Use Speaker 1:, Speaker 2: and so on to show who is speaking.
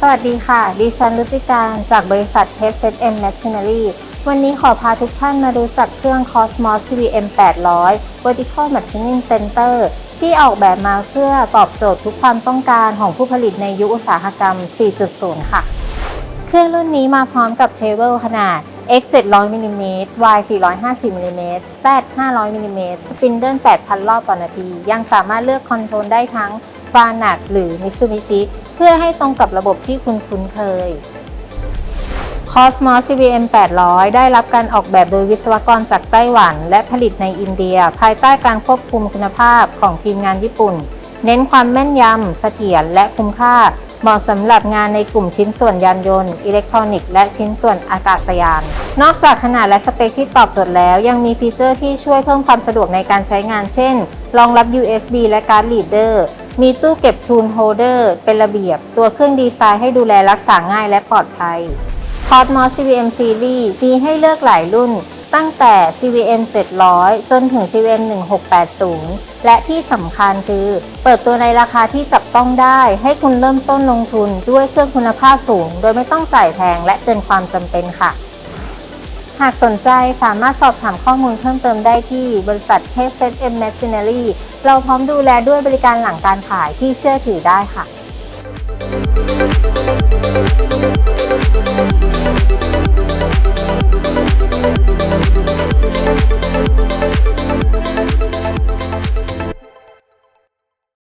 Speaker 1: สวัสดีค่ะ ดิฉันรุติการจากบริษัท h e a d Set M Machinery วันนี้ขอพาทุกท่านมารู้จักเครื่อง Cosmos CVM 800 Vertical Machining Center ที่ออกแบบมาเพื่อตอบโจทย์ทุกความต้องการของผู้ผลิตในยุคอุตสาหกรรม 4.0 ค่ะ เครื่องรุ่นนี้มาพร้อมกับเทเบิลขนาด X 700มิลลิเมตร Y 450มิลลิเมตร Z 500มิลลิเมตรสปินเดิล8,000 รอบต่อนาที ยังสามารถเลือกคอนโทรลได้ทั้ง ฟานัดหรือมิ t ซูบิชิเพื่อให้ตรงกับระบบที่คุณคุ้นเคย Cosmos CVM 800 ได้รับการออกแบบโดยวิศวกรจากไต้หวัน และผลิตในอินเดีย ภายใต้การควบคุมคุณภาพของทีมงานญี่ปุ่น เน้นความแม่นยำเสถียรและคุ้มค่า เหมาะสำหรับงานในกลุ่มชิ้นส่วนยานยนต์ อิเล็กทรอนิกส์และชิ้นส่วนอากาศยาน นอกจากขนาดและสเปคที่ตอบโจทย์แล้ว ยังมีฟีเจอร์ที่ช่วยเพิ่มความสะดวกในการใช้งาน เช่น รองรับ USB และการ์ดลีดเดอร์ มีตู้เก็บทูนโฮเดอร์ เป็นระเบียบ ตัวเครื่องดีไซน์ให้ดูแลรักษาง่ายและปลอดภัย Cosmos CVM Series มีให้เลือกหลายรุ่น ตั้งแต่ CVM 700 จนถึง CVM 1680 และที่สำคัญคือ เปิดตัวในราคาที่จับต้องได้ ให้คุณเริ่มต้นลงทุนด้วยเครื่องคุณภาพสูง โดยไม่ต้องจ่ายแพงและเกินความจำเป็นค่ะ หากสนใจสามารถสอบถามข้อมูลเพิ่มเติมได้ที่บริษัท h e s M Machinery เราพร้อมดูแลด้วยบริการหลังการขายที่เชื่อถือได้ค่ะ